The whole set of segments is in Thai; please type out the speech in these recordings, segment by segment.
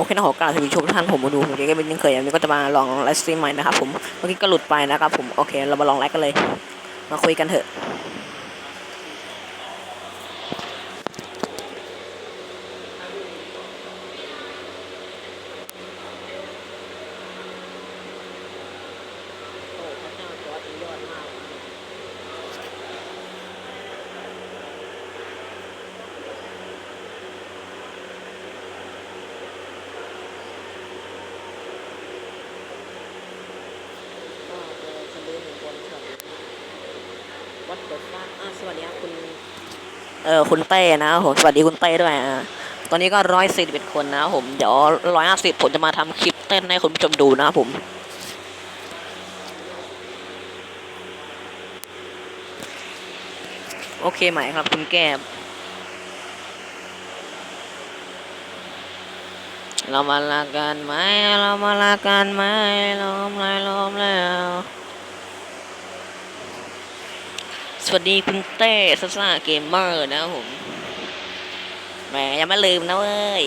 โอเคนะขอกราบสวัสดีชมทุกท่านผมมาดูผมเองก็เป็นยังเคยอันนี้ก็จะมาลองไลฟ์สตรีมใหม่นะครับผมเมื่อกี้ก็หลุดไปนะครับผมโอเคเรามาลองไลฟ์กันเลย มาคุยกันเถอะ วัดเดอะฟัอ่าสวัสดีครับคุณ เออคุณเต้นะครับผมสวัสดีคุณเต้ด้วยอ่าตอนนี้ก็ร้อยสี่สิบเอ็ดคนนะครับผมเดี๋ยวร้อยห้าสิบผมจะมาทำคลิปเต้นให้คุณผู้ชมดูนะครับผมโอเคไหมครับคุณแก้เรามาลากันไหมเรามาลากันไหมล้อมล้วล้อมแล้ว สวัสดีคุณเต้ซ่าซ่าเกมเมอร์นะครับผมแหมยังไม่ลืมนะเว้ย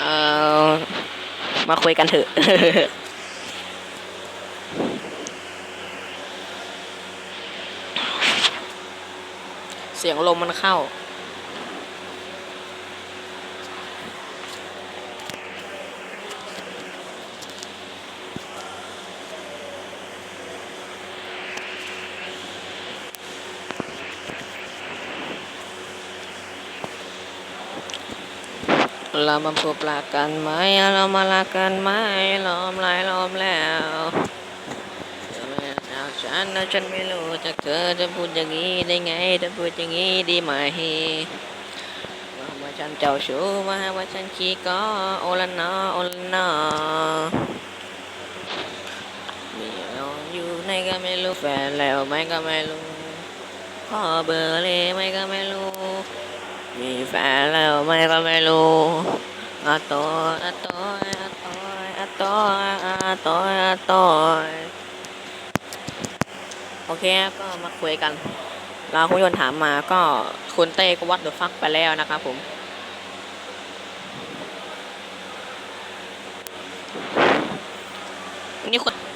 เออมาคุยกันเถอะเสียงลมมันเข้า เรามาพบรักกันไหมเรามารักกันไหมล้อมลายล้อมแล้วฉันนะฉันไม่รู้จะเธอจะพูดอย่างนี้ได้ไงจะพูดอย่างนี้ดีไหมว่าว่าฉันเจ้าชู้ว่าว่าฉันขี้ก็โอละนอโอละนอมีเราอยู่ในก็ไม่รู้แฟนแล้วไหมก็ไม่รู้พ่อเบอร์เลยไหมก็ไม่รู้ มีแฟนแล้วไม่ก็ไม่รู้อะตอยอะตอยอะตอยอะตอยอะตอยอะตอยโอเคก็มาคุยกันเราคุณยนถามมาก็คุณเต้ก็วัดเดอะฟักไปแล้วนะครับผมนี่คุณ อืมเรา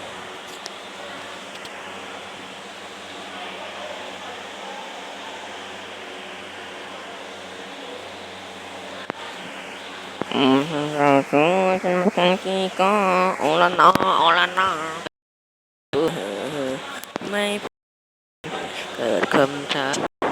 คือฉันคง กี่ก็โอละนอโอละนอไม่เกิดคำถาม